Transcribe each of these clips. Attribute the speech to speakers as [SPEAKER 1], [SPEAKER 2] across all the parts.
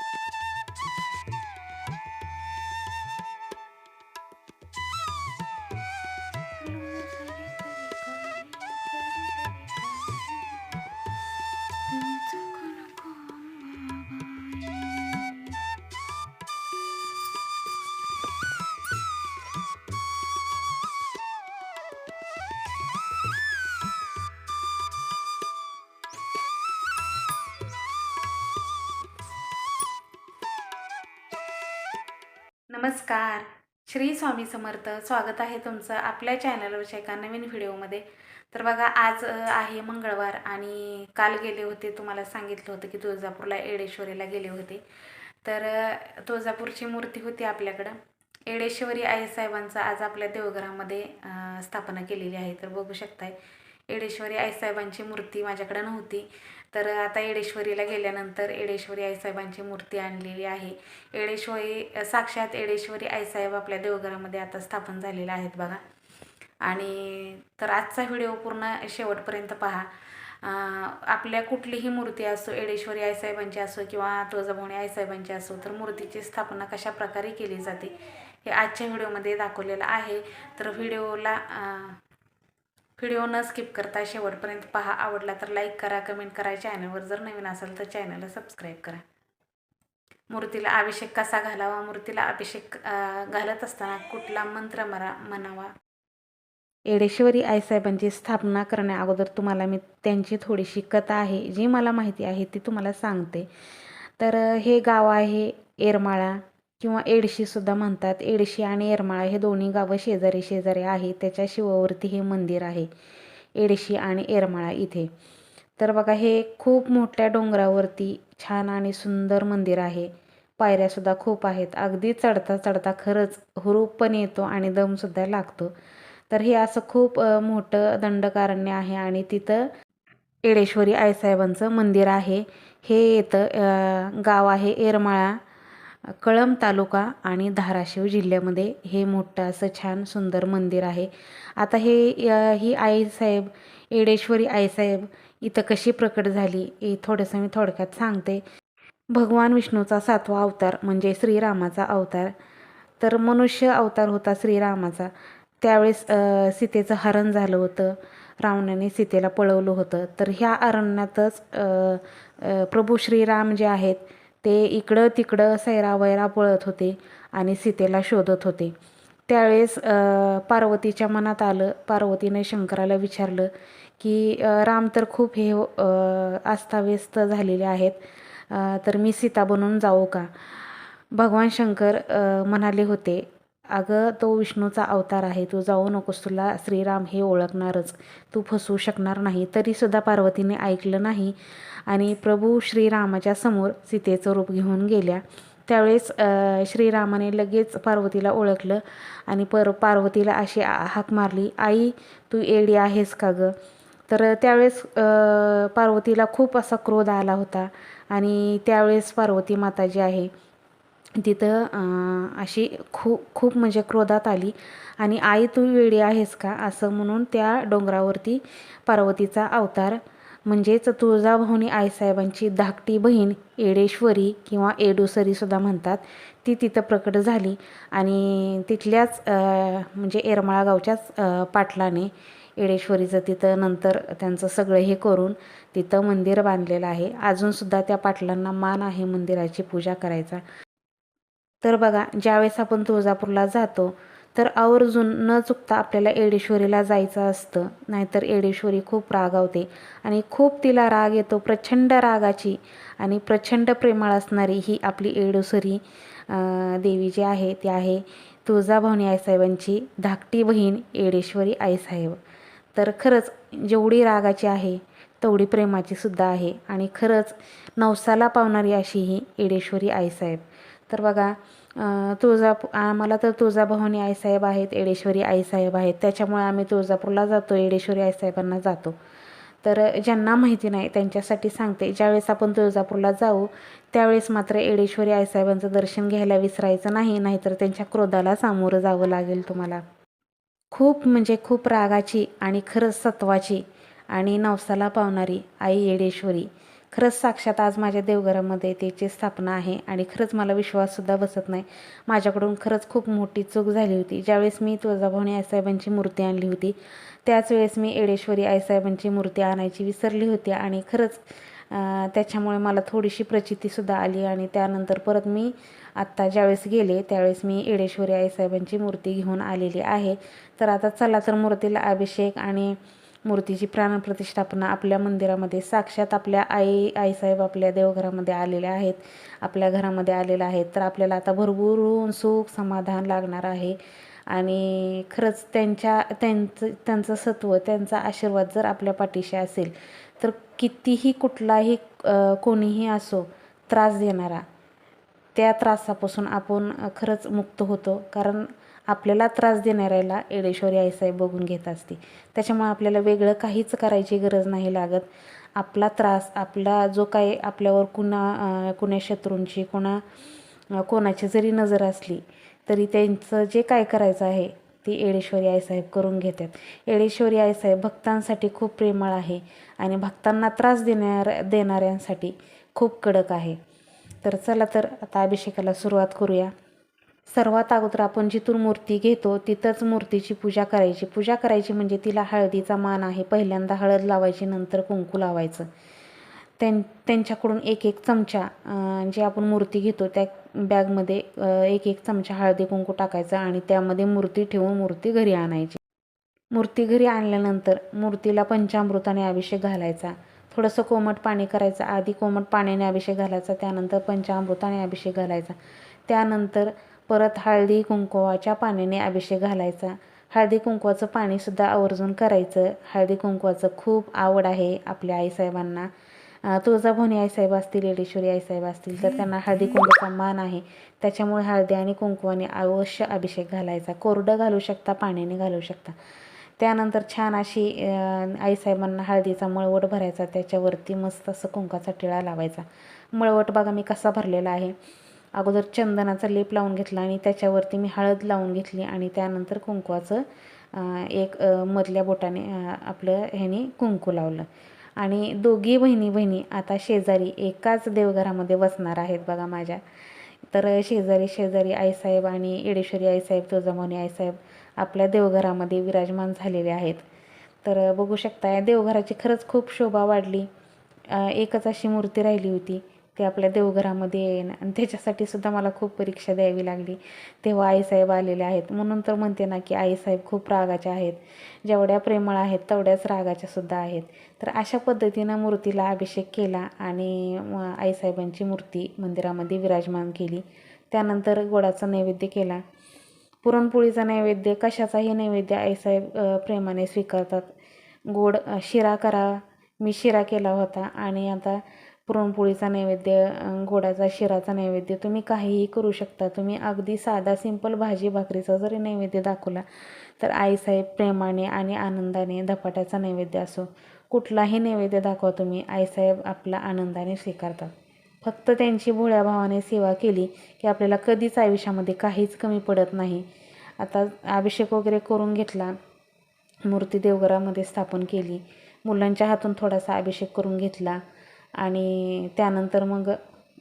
[SPEAKER 1] Thank you. नमस्कार. श्री स्वामी समर्थ. स्वागत आहे तुमचं आपल्या चॅनलवरच्या एका नवीन व्हिडिओमध्ये. तर बघा आज आहे मंगळवार आणि काल गेले होते तुम्हाला सांगितलं होतं की तुळजापूरला एडेश्वरीला गेले होते. तर तुळजापूरची मूर्ती होती आपल्याकडं. एडेश्वरी आई साहेबांचं आज आपल्या देवघरामध्ये स्थापना केलेली आहे. तर बघू शकताय. एडेश्वरी आईसाहेबांची मूर्ती माझ्याकडे नव्हती. तर आता एडेश्वरीला गेल्यानंतर एडेश्वरी आईसाहेबांची मूर्ती आणलेली आहे. एडेश्वरी साक्षात एडेश्वरी आईसाहेब आपल्या देवघरामध्ये आता स्थापन झालेल्या आहेत बघा. आणि तर आजचा व्हिडिओ पूर्ण शेवटपर्यंत पहा. आपल्या कुठलीही मूर्ती असो एडेश्वरी आईसाहेबांची असो किंवा तुळजाभवानी आईसाहेबांची असो तर मूर्तीची स्थापना कशा प्रकारे केली जाते हे आजच्या व्हिडिओमध्ये दाखवलेलं आहे. तर व्हिडिओला व्हिडिओ न स्किप करता शेवटपर्यंत पहा. आवडला तर लाईक करा कमेंट करा. चॅनलवर जर नवीन असेल तर चॅनलला सबस्क्राईब करा. मूर्तीला अभिषेक कसा घालावा? मूर्तीला अभिषेक घालत असताना कुठला मंत्र मरा म्हणावा? येडेश्वरी आईसाहेबांची स्थापना करण्या अगोदर तुम्हाला मी त्यांची थोडीशी कथा आहे. जी मला माहिती आहे ती तुम्हाला सांगते. तर हे गाव आहे येरमाळा. किंवा एडशीसुद्धा म्हणतात. एडशी आणि येरमाळा हे दोन्ही गावं शेजारी शेजारी आहे त्याच्या शिवावरती हे मंदिर आहे. एडशी आणि येरमाळा इथे. तर बघा हे खूप मोठ्या डोंगरावरती छान आणि सुंदर मंदिर आहे. पायऱ्यासुद्धा खूप आहेत. अगदी चढता चढता खरंच हुरूप पण येतो आणि दमसुद्धा लागतो. तर हे असं खूप मोठं दंडकारण्य आहे आणि तिथं एडेश्वरी आईसाहेबांचं मंदिर आहे. हे येतं गाव आहे येरमाळा. कळंब तालुका आणि धाराशिव जिल्ह्यामध्ये हे मोठं असं छान सुंदर मंदिर आहे. आता हे ही आईसाहेब एडेश्वरी आईसाहेब इथं कशी प्रकट झाली हे थोडंसं मी थोडक्यात सांगते. भगवान विष्णूचा सातवा अवतार म्हणजे श्रीरामाचा अवतार. तर मनुष्य अवतार होता श्रीरामाचा. त्यावेळेस सीतेचं हरण झालं होतं. रावणाने सीतेला पळवलं होतं. तर ह्या अरण्यातच प्रभू श्रीराम जे आहेत ते इकडं तिकडं सैरावैरा पळत होते आणि सीतेला शोधत होते. त्यावेळेस पार्वतीच्या मनात आलं. पार्वतीने शंकराला विचारलं की राम तर खूप हे अस्ताव्यस्त झालेले आहेत तर मी सीता बनून जाऊ का? भगवान शंकर म्हणाले होते अगं तो विष्णूचा अवतार आहे. तू जाऊ नकोस. तुला श्रीराम हे ओळखणारच. तू फसवू शकणार नाही. तरीसुद्धा पार्वतीने ऐकलं नाही आणि प्रभू श्रीरामाच्या समोर सीतेचं रूप घेऊन गेल्या. त्यावेळेस श्रीरामाने लगेच पार्वतीला ओळखलं आणि पर पार्वतीला अशी हाक मारली आई तू एडी आहेस का गं? तर त्यावेळेस पार्वतीला खूप असा क्रोध आला होता आणि त्यावेळेस पार्वती माता जी आहे. तिथं अशी खूप खूप म्हणजे क्रोधात आली. आणि आई तू वेडी आहेस का? असं म्हणून त्या डोंगरावरती पार्वतीचा अवतार म्हणजेच तुळजाभवानी आईसाहेबांची धाकटी बहीण एडेश्वरी किंवा एडुसरीसुद्धा म्हणतात ती तिथं प्रकट झाली. आणि तिथल्याच म्हणजे येरमाळा गावच्याच पाटलाने एडेश्वरीचं तिथं नंतर त्यांचं सगळं हे करून तिथं मंदिर बांधलेलं आहे. अजूनसुद्धा त्या पाटलांना मान आहे मंदिराची पूजा करायचा. तर बघा ज्यावेळेस आपण तुळजापूरला जातो तर आवर्जून न चुकता आपल्याला एडेश्वरीला जायचं असतं. नाहीतर एडेश्वरी खूप रागावते आणि खूप तिला राग येतो प्रचंड रागाची आणि प्रचंड प्रेमाळ असणारी ही आपली एडेश्वरी देवी जी आहे ती आहे तुळजाभवानी आईसाहेबांची धाकटी बहीण एडेश्वरी आईसाहेब. तर खरंच जेवढी रागाची आहे तेवढी प्रेमाची सुद्धा आहे आणि खरंच नवसाला पावणारी अशी ही एडेश्वरी आईसाहेब. तर बघा तुळजापूर तुळजा आम्हाला तर तुळजाभवानी आईसाहेब आहेत एडेश्वरी आईसाहेब आहेत. त्याच्यामुळे आम्ही तुळजापूरला जातो एडेश्वरी आईसाहेबांना जातो. तर ज्यांना माहिती नाही त्यांच्यासाठी सांगते. ज्यावेळेस आपण तुळजापूरला जाऊ त्यावेळेस मात्र एडेश्वरी आईसाहेबांचं दर्शन घ्यायला विसरायचं नाही नाहीतर त्यांच्या क्रोधाला सामोरं जावं लागेल तुम्हाला. खूप म्हणजे खूप रागाची आणि खरंच सत्वाची आणि नवसाला पावणारी आई येडेश्वरी. खरंच साक्षात आज माझ्या देवघरामध्ये त्याची स्थापना आहे आणि खरंच मला विश्वाससुद्धा बसत नाही. माझ्याकडून खरंच खूप मोठी चूक झाली होती. ज्यावेळेस मी तुळजाभवानी आईसाहेबांची मूर्ती आणली होती त्याच वेळेस मी एडेश्वरी आईसाहेबांची मूर्ती आणायची विसरली होती आणि खरंच त्याच्यामुळे मला थोडीशी प्रचितीसुद्धा आली आणि त्यानंतर परत मी आत्ता ज्यावेळेस गेले त्यावेळेस मी एडेश्वरी आईसाहेबांची मूर्ती घेऊन आलेली आहे. तर आता चला तर मूर्तीला अभिषेक आणि मूर्तीची प्राणप्रतिष्ठापना आपल्या मंदिरामध्ये साक्षात आपल्या आई आईसाहेब आपल्या देवघरामध्ये आलेले आहेत आपल्या घरामध्ये आलेले आहेत. तर आपल्याला आता भरभरून सुख समाधान लागणार आहे. आणि खरंच त्यांच्या त्यांचं त्यांचं सत्व त्यांचा आशीर्वाद जर आपल्या पाठीशी असेल तर कितीही कुठलाही कोणीही असो त्रास देणारा त्या त्रासापासून आपण खरंच मुक्त होतो. कारण आपल्याला त्रास देणाऱ्याला एडेश्वरी आईसाहेब बघून घेत असते. त्याच्यामुळे आपल्याला वेगळं काहीच करायची गरज नाही लागत. आपला त्रास आपला जो काही आपल्यावर कुणा कुण्या शत्रूंची कुणा कोणाची जरी नजर असली तरी त्यांचं जे काय करायचं आहे ती एडेश्वरी आईसाहेब करून घेतात. एडेश्वरी आईसाहेब भक्तांसाठी खूप प्रेमळ आहे आणि भक्तांना त्रास देणार देणाऱ्यांसाठी खूप कडक आहे. तर चला तर आता अभिषेकाला सुरुवात करूया. सर्वात अगोदर आपण जिथून मूर्ती घेतो तिथंच मूर्तीची पूजा करायची. पूजा करायची म्हणजे तिला हळदीचा मान आहे. पहिल्यांदा हळद लावायची नंतर कुंकू लावायचं. त्यां त्यांच्याकडून एक एक चमचा जे आपण मूर्ती घेतो त्या बॅगमध्ये एक एक चमचा हळदी कुंकू टाकायचा आणि त्यामध्ये मूर्ती ठेवून मूर्ती घरी आणायची. मूर्ती घरी आणल्यानंतर मूर्तीला पंचामृताने अभिषेक घालायचा. थोडंसं कोमट पाणी करायचं. आधी कोमट पाण्याने अभिषेक घालायचा. त्यानंतर पंचामृताने अभिषेक घालायचा. त्यानंतर परत हळदी कुंकवाच्या पाण्याने अभिषेक घालायचा. हळदी कुंकवाचं पाणीसुद्धा आवर्जून करायचं. हळदी कुंकवाचं खूप आवड आहे आपल्या आईसाहेबांना. तुळजाभवानी आईसाहेब असतील येडेश्वरी आईसाहेब असतील तर त्यांना हळदी कुंकवाचा मान आहे. त्याच्यामुळे हळदी आणि कुंकवाने अवश्य अभिषेक घालायचा. कोरडं घालू शकता पाण्याने घालू शकता. त्यानंतर छान अशी आईसाहेबांना हळदीचा मळवट भरायचा. त्याच्यावरती मस्त असं कुंकाचा टिळा लावायचा. मळवट बघा मी कसा भरलेला आहे. अगोदर चंदनाचा लेप लावून घेतला आणि त्याच्यावरती मी हळद लावून घेतली आणि त्यानंतर कुंकवाचं एक मधल्या बोटाने आपलं ह्याने कुंकू लावलं. आणि दोघी बहिणी बहिणी आता शेजारी एकाच देवघरामध्ये बसणार आहेत बघा माझ्या. तर शेजारी शेजारी आईसाहेब आणि येडेश्वरी आईसाहेब तुळजाभवानी आईसाहेब आपल्या देवघरामध्ये विराजमान झालेले आहेत. तर बघू शकता या देवघराची खरंच खूप शोभा वाढली. एकच अशी मूर्ती राहिली होती. ते आपल्या देवघरामध्ये येईन. आणि त्याच्यासाठी सुद्धा मला खूप परीक्षा द्यावी लागली. तेव्हा आईसाहेब आलेले आहेत. म्हणून तर म्हणते ना की आईसाहेब खूप रागाच्या आहेत. जेवढ्या प्रेमळ आहेत तेवढ्याच रागाच्या सुद्धा आहेत. तर अशा पद्धतीनं मूर्तीला अभिषेक केला आणि आईसाहेबांची मूर्ती मंदिरामध्ये विराजमान केली. त्यानंतर गोडाचा नैवेद्य केला. पुरणपोळीचा नैवेद्य कशाचाही नैवेद्य आईसाहेब प्रेमाने स्वीकारतात. गोड शिरा करा. मी शिरा केला होता आणि आता पुरणपोळीचा नैवेद्य अ, गोडाचा शिराचा नैवेद्य तुम्ही काहीही करू शकता. तुम्ही अगदी साधा सिंपल भाजी भाकरीचा जरी नैवेद्य दाखवला तर आईसाहेब प्रेमाने आणि आनंदाने धपाट्याचा नैवेद्य असो. कुठलाही नैवेद्य दाखवा तुम्ही आईसाहेब आपला आनंदाने स्वीकारतात. फक्त त्यांची भोळ्या भावाने सेवा केली की आपल्याला कधीच आयुष्यामध्ये काहीच कमी पडत नाही. आता अभिषेक वगैरे करून घेतला मूर्ती देवघरामध्ये स्थापन केली. मुलांच्या हातून थोडासा अभिषेक करून घेतला. आणि त्यानंतर मग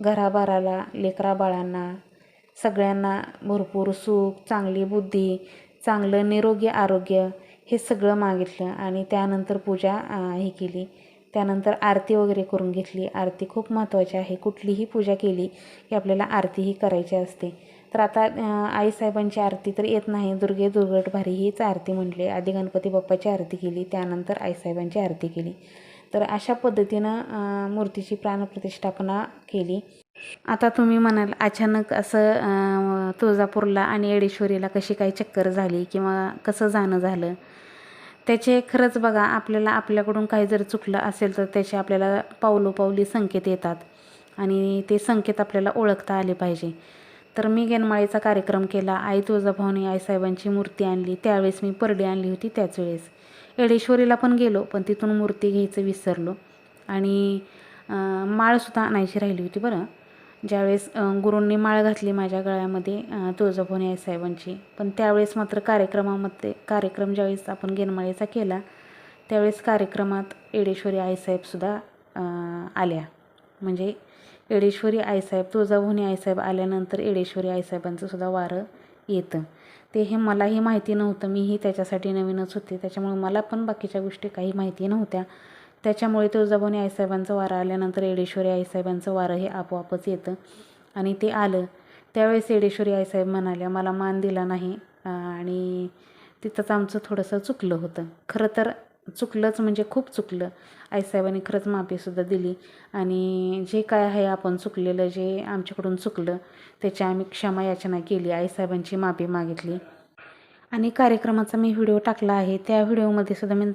[SPEAKER 1] घराबाराला लेकरा बाळांना सगळ्यांना भरपूर सुख चांगली बुद्धी चांगलं निरोगी आरोग्य हे सगळं मागितलं आणि त्यानंतर पूजा हे ही केली. त्यानंतर आरती वगैरे करून घेतली. आरती खूप महत्त्वाची आहे. कुठलीही पूजा केली की आपल्याला आरतीही करायची असते. तर आता आईसाहेबांची आरती तर येत नाही. दुर्गे दुर्गट भारी हीच आरती म्हटली. आधी गणपती बाप्पाची आरती केली. त्यानंतर आईसाहेबांची आरती केली. तर अशा पद्धतीनं मूर्तीची प्राणप्रतिष्ठापना केली. आता तुम्ही म्हणाल अचानक असं तुळजापूरला आणि येडेश्वरीला कशी काही चक्कर झाली किंवा कसं जाणं झालं? त्याचे खरंच बघा आपल्याला आपल्याकडून काही जर चुकलं असेल तर त्याचे आपल्याला पावलोपावली संकेत येतात. आणि ते संकेत आपल्याला ओळखता आले पाहिजे. तर मी गेनमाळीचा कार्यक्रम केला. आई तुळजाभवानी आईसाहेबांची मूर्ती आणली. त्यावेळेस मी परडी आणली होती त्याच वेळेस. येडेश्वरीला पण गेलो पण तिथून मूर्ती घ्यायचं विसरलो. आणि माळसुद्धा आणायची राहिली होती बरं. ज्यावेळेस गुरूंनी माळ घातली माझ्या गळ्यामध्ये अं, आई आईसाहेबांची. पण त्यावेळेस मात्र कार्यक्रमामध्ये कार्यक्रम ज्यावेळेस आपण गेनमाळीचा केला त्यावेळेस कार्यक्रमात येडेश्वरी आईसाहेबसुद्धा आल्या. म्हणजे एडेश्वरी आईसाहेब तुळजाभवानी आईसाहेब आल्यानंतर एडेश्वरी आईसाहेबांचं सुद्धा वारं येतं. ते हे मलाही माहिती नव्हतं. मीही त्याच्यासाठी नवीनच होते. त्याच्यामुळे मला पण बाकीच्या गोष्टी काही माहिती नव्हत्या. त्याच्यामुळे तुळजाभवानी आईसाहेबांचं वारं आल्यानंतर एडेश्वरी आईसाहेबांचं वारं हे आपोआपच येतं आणि ते आलं. त्यावेळेस एडेश्वरी आईसाहेब म्हणाल्या मला मान दिला नाही. आणि तिथंच आमचं थोडंसं चुकलं होतं. खरं तर चुकलंच म्हणजे खूप चुकलं. आईसाहेबांनी खरंच माफीसुद्धा दिली. आणि जे काय आहे आपण चुकलेलं जे आमच्याकडून चुकलं त्याची आम्ही क्षमा याचना केली आईसाहेबांची माफी मागितली. आणि कार्यक्रमाचा मी व्हिडिओ टाकला आहे. त्या व्हिडिओमध्ये सुद्धा मी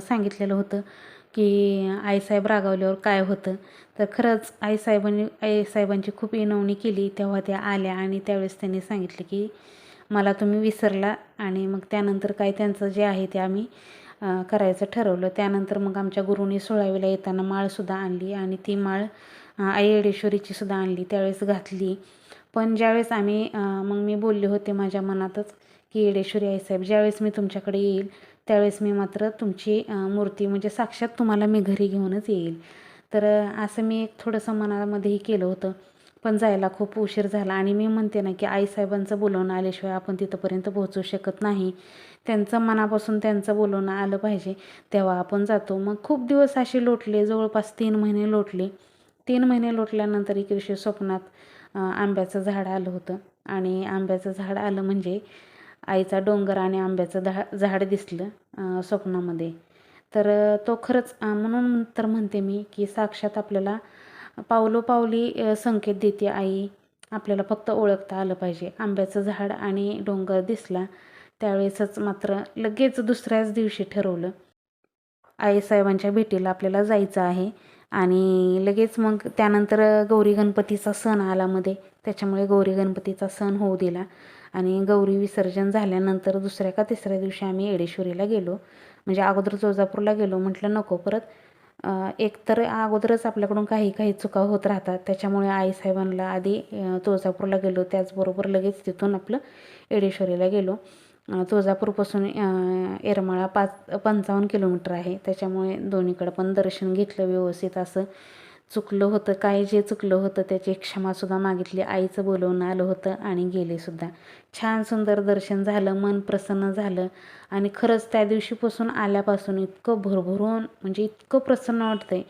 [SPEAKER 1] सांगितलेलं होतं की आईसाहेब रागावल्यावर काय होतं. तर खरंच आईसाहेबांनी आईसाहेबांची खूप इनवणी केली. तेव्हा त्या आल्या आणि त्यावेळेस त्यांनी सांगितलं की मला तुम्ही विसरला आणि मग त्यानंतर काय त्यांचं जे आहे ते आम्ही करायचं ठरवलं. त्यानंतर मग आमच्या गुरुनी सोळावीला येताना माळसुद्धा आणली आणि ती माळ आई येडेश्वरीची सुद्धा आणली. त्यावेळेस घातली. पण ज्यावेळेस आम्ही मग मी बोलले होते माझ्या मनातच की येडेश्वरी आईसाहेब ज्यावेळेस मी तुमच्याकडे येईल त्यावेळेस मी मात्र तुमची मूर्ती म्हणजे साक्षात तुम्हाला मी घरी घेऊनच येईल. तर असं मी एक थोडंसं मनामध्येही केलं होतं. पण जायला खूप उशीर झाला आणि मी म्हणते ना की आईसाहेबांचं बोलवणं आल्याशिवाय आपण तिथंपर्यंत पोहोचू शकत नाही. त्यांचं मनापासून त्यांचं बोलवणं आलं पाहिजे. तेव्हा आपण जातो. मग खूप दिवस असे लोटले जवळपास तीन महिने लोटले. तीन महिने लोटल्यानंतर एक विषय स्वप्नात आंब्याचं झाड आलं होतं. आणि आंब्याचं झाड आलं म्हणजे आईचा डोंगर आणि आंब्याचं धा झाड दिसलं स्वप्नामध्ये. तर तो खरंच म्हणून तर म्हणते मी की साक्षात आपल्याला पावलोपावली संकेत देते आई. आपल्याला फक्त ओळखता आलं पाहिजे. आंब्याचं झाड आणि डोंगर दिसला त्यावेळेसच मात्र लगेच दुसऱ्याच दिवशी ठरवलं. आईसाहेबांच्या भेटीला आपल्याला जायचं आहे आणि लगेच मग त्यानंतर गौरी गणपतीचा सण आला मध्ये. त्याच्यामुळे गौरी गणपतीचा सण होऊ दिला आणि गौरी विसर्जन झाल्यानंतर दुसऱ्या का तिसऱ्या दिवशी आम्ही येडेश्वरीला गेलो. म्हणजे अगोदर तुळजापूरला गेलो म्हटलं नको परत. एक तर अगोदरच आपल्याकडून काही काही चुका होत राहतात. त्याच्यामुळे आईसाहेबांना आधी तुळजापूरला गेलो. त्याचबरोबर लगेच तिथून आपलं येडेश्वरीला गेलो. तुळजापूरपासून येरमाळा पाच पंचावन्न किलोमीटर आहे. त्याच्यामुळे दोन्हीकडं पण दर्शन घेतलं व्यवस्थित. असं चुकलं होतं काय जे चुकलं होतं त्याची क्षमासुद्धा मागितली. आईचं बोलवून आलं होतं आणि गेलेसुद्धा छान सुंदर दर्शन झालं मन प्रसन्न झालं. आणि खरंच त्या दिवशीपासून आल्यापासून इतकं भरभरून म्हणजे इतकं प्रसन्न वाटतंय.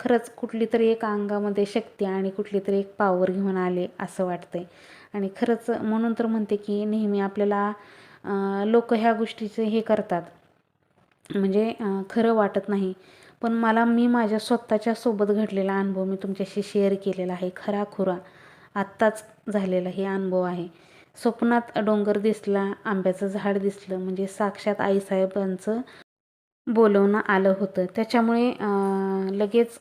[SPEAKER 1] खरंच कुठली तरी एक अंगामध्ये शक्ती आणि कुठली तरी एक पावर घेऊन आले असं वाटतंय. आणि खरंच म्हणून तर म्हणते की नेहमी आपल्याला लोक ह्या गोष्टीचे हे करतात. म्हणजे खरं वाटत नाही. पण मला मी माझ्या स्वतःच्या सोबत घडलेला अनुभव मी तुमच्याशी शेअर केलेला आहे. खरा खुरा आत्ताच झालेला हे अनुभव आहे. स्वप्नात डोंगर दिसला आंब्याचं झाड दिसलं म्हणजे साक्षात आईसाहेबांचं बोलवणं आलं होतं. त्याच्यामुळे लगेच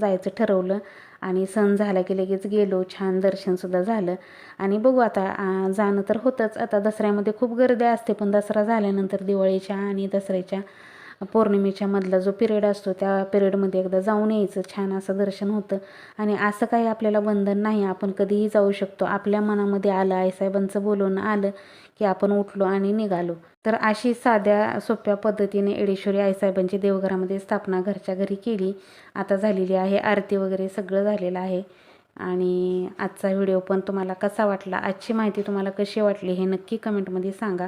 [SPEAKER 1] जायचं ठरवलं. आणि सण झाला की लगेच गेलो छान दर्शनसुद्धा झालं. आणि बघू आता जाणं तर होतंच. आता दसऱ्यामध्ये खूप गर्दी असते पण दसरा झाल्यानंतर दिवाळीच्या आणि दसऱ्याच्या पौर्णिमेच्या मधला जो पिरियड असतो त्या पिरियडमध्ये एकदा जाऊन यायचं. छान असं दर्शन होतं. आणि असं काही आपल्याला बंधन नाही. आपण कधीही जाऊ शकतो. आपल्या मनामध्ये आलं आईसाहेबांचं बोलवणं आलं की आपण उठलो आणि निघालो. तर अशी साध्या सोप्या पद्धतीने एडेश्वरी आईसाहेबांची देवघरामध्ये स्थापना घरच्या घरी केली. आता झालेली आहे. आरती वगैरे सगळं झालेलं आहे. आणि आजचा व्हिडिओ पण तुम्हाला कसा वाटला? आजची माहिती तुम्हाला कशी वाटली हे नक्की कमेंटमध्ये सांगा.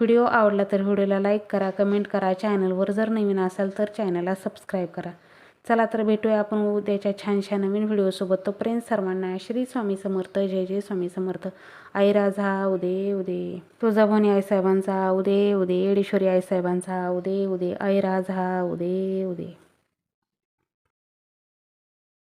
[SPEAKER 1] व्हिडिओ आवडला तर व्हिडिओला लाईक करा कमेंट करा. चॅनलवर जर नवीन असाल तर चॅनलला सबस्क्राईब करा. चला तर भेटूया आपण उद्याच्या छानशा नवीन व्हिडिओसोबत. तोपर्यंत सर्वांना श्री स्वामी समर्थ जय जय स्वामी समर्थ. आई राजा उदे उदे. तुळजाभवानी आईसाहेबांचा उदे उदे. येडेश्वरी आईसाहेबांचा उदे उदे. आई राजा उदे उदे.